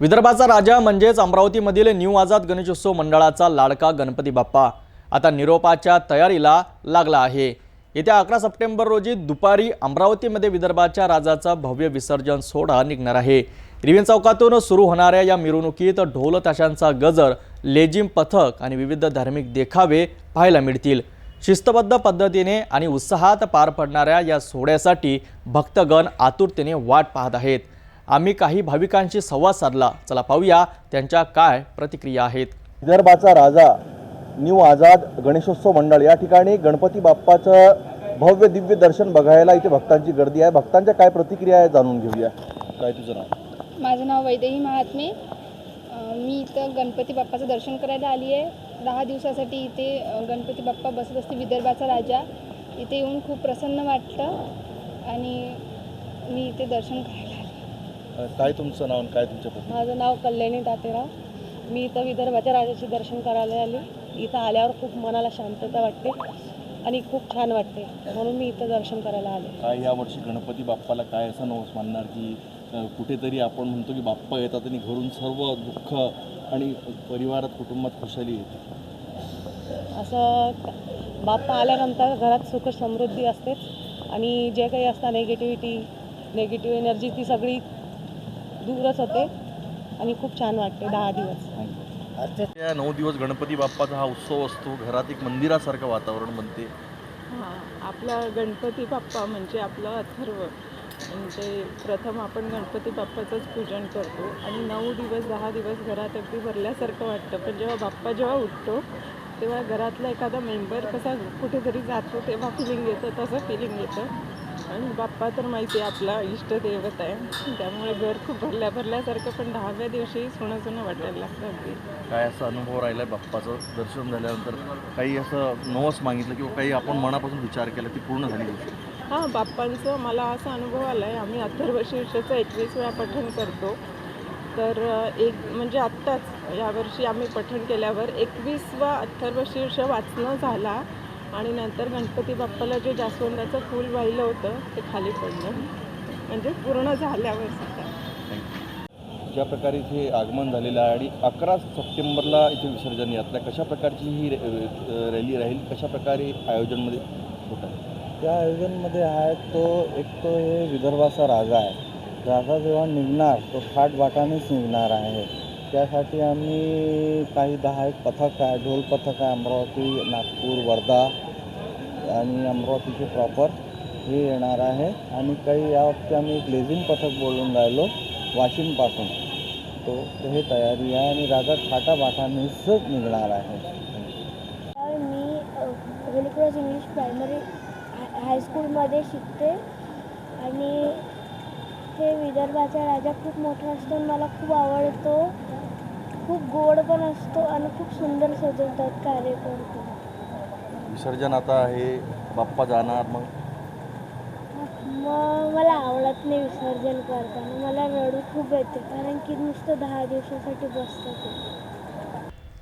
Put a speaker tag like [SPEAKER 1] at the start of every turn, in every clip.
[SPEAKER 1] विदर्भाचा राजा म्हणजेच अमरावतीमधील न्यू आझाद गणेशोत्सव मंडळाचा लाडका गणपती बाप्पा. आता निरोपाच्या तयारीला लागला आहे. येत्या अकरा सप्टेंबर रोजी दुपारी अमरावतीमध्ये विदर्भाच्या राजाचा भव्य विसर्जन सोहळा निघणार आहे. रिव्हिन चौकातून सुरू होणाऱ्या या मिरवणुकीत ढोल ताशांचा गजर लेझिम पथक आणि विविध धार्मिक देखावे पाहायला मिळतील. शिस्तबद्ध पद्धतीने आणि उत्साहात पार पडणाऱ्या या सोहळ्यासाठी भक्तगण आतुरतेने वाट पाहत आहेत. आम्ही काही भाविकांशी संवाद साधला. चला पाहूया त्यांच्या काय प्रतिक्रिया आहेत.
[SPEAKER 2] विदर्भाचा राजा न्यू आझाद गणेशोत्सव मंडळ. या ठिकाणी गणपती बाप्पाचं भव्य दिव्य दर्शन बघायला इथे भक्तांची गर्दी आहे. भक्तांच्या काय प्रतिक्रिया आहे जाणून घेऊया. काय तुझं नाव?
[SPEAKER 3] माझं नाव वैदेही महात्मे. मी इथं गणपती बाप्पाचं दर्शन करायला आली आहे. दहा दिवसासाठी इथे गणपती बाप्पा बसत असते विदर्भाचा राजा. इथे येऊन खूप प्रसन्न वाटतं आणि मी इथे दर्शन करायला
[SPEAKER 2] काय तुमचं नाव आणि काय तुमच्या
[SPEAKER 4] माझं नाव कल्याणी तातेराव मी इथं विदर्भाच्या राजाचे दर्शन करायला आले. इथं आल्यावर खूप मनाला शांतता वाटते आणि खूप छान वाटते. म्हणून मी इथं दर्शन करायला आले.
[SPEAKER 2] काय या वर्षी गणपती बाप्पाला काय असं नवस मानणार की अ, कुठेतरी आपण म्हणतो की बाप्पा येतात आणि घरून सर्व दुःख आणि परिवारात कुटुंबात खुशाली येते?
[SPEAKER 4] असं बाप्पा आल्यानंतर घरात सुख समृद्धी असतेच आणि जे काही असतं नेगेटिव्हिटी नेगेटिव्ह एनर्जी ती सगळी दूरच होते आणि खूप छान वाटते दहा दिवस.
[SPEAKER 2] या नऊ दिवस गणपती बाप्पाचा हा उत्सव असतो. घरात एक मंदिरासारखं वातावरण बनते.
[SPEAKER 5] हां आपला गणपती बाप्पा म्हणजे आपलं अथर्व. म्हणजे प्रथम आपण गणपती बाप्पाचंच पूजन करतो आणि नऊ दिवस दहा दिवस घरात अगदी भरल्यासारखं वाटतं. पण जेव्हा बाप्पा जेव्हा उठतो तेव्हा घरातला एखादा मेंबर कसा कुठेतरी जातो तेव्हा फिलिंग येतं तसं फिलिंग येतं. आणि बाप्पा तर माहिती आहे आपला इष्टदैवत आहे. त्यामुळे घर खूप भरल्या भरल्यासारखं पण दहाव्या दिवशी सोनं सोनं वाटायला लागतं अगदी.
[SPEAKER 2] काय असा अनुभव राहिला आहे बाप्पाचं? दर्शन झाल्यानंतर काही असं नवस मागितलं किंवा काही आपण मनापासून विचार केला ती पूर्ण झाली गोष्ट?
[SPEAKER 5] हां बाप्पांचं मला असा अनुभव आला आहे आम्ही अथर्व शीर्षाचं एकवीस वेळा पठण करतो. तर एक म्हणजे आत्ताच यावर्षी आम्ही पठण केल्यावर एकवीसवा अथर्व शीर्ष वाचणं झाला. आणि नंतर गणपती बाप्पाला जे जास्वंदाचं फूल वाहिलं होतं ते खाली पडलं. म्हणजे पूर्ण झाल्यावर सुद्धा.
[SPEAKER 2] ज्या प्रकारे इथे आगमन झालेलं आहे आणि अकरा सप्टेंबरला इथे विसर्जन यात्रा कशा प्रकारची ही रॅली राहील कशा प्रकारे आयोजनमध्ये होत आहे?
[SPEAKER 6] त्या आयोजनमध्ये आहे तो एक तो हे विदर्भाचा राजा आहे. राजा जेव्हा निघणार तो थाट वाटानेच निघणार आहे. त्यासाठी आम्ही काही दहा एक पथक आहे ढोल पथक आहे अमरावती नागपूर वर्धा आणि अमरावतीचे प्रॉपर हे येणार आहे. आणि काही यावरती आम्ही एक लेझिम पथक बोलून राहिलो वाशिमपासून. तो हे तयारी आहे आणि राजा थाटा बाटानेच निघणार आहे.
[SPEAKER 7] मी होली इंग्लिश प्रायमरी हाय हायस्कूलमध्ये शिकते. आणि ते विदर्भाचा राजा खूप मोठा असतो आणि मला खूप आवडतो. खूप गोड पण असतो आणि खूप सुंदर सजवतात कार्यकर्ते
[SPEAKER 2] विसर्जन आता आहे. बाप्पा जाणार मग.
[SPEAKER 7] मग मला आवडत नाही विसर्जन करताना. मला रडू खूप येते. कारण की नुसतं दहा दिवसासाठी बसतं ते.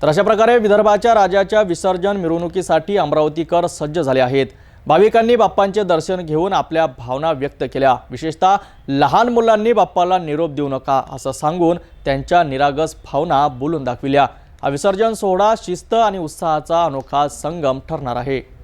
[SPEAKER 1] तर अशा प्रकारे विदर्भाच्या राजाच्या विसर्जन मिरवणुकीसाठी अमरावतीकर सज्ज झाले आहेत. भाविकांनी बाप्पांचे दर्शन घेऊन आपल्या भावना व्यक्त केल्या. विशेषतः लहान मुलांनी बाप्पाला निरोप देऊ नका असं सांगून त्यांच्या निरागस भावना बोलून दाखविल्या. हा विसर्जन सोहळा शिस्त आणि उत्साहाचा अनोखा संगम ठरणार आहे.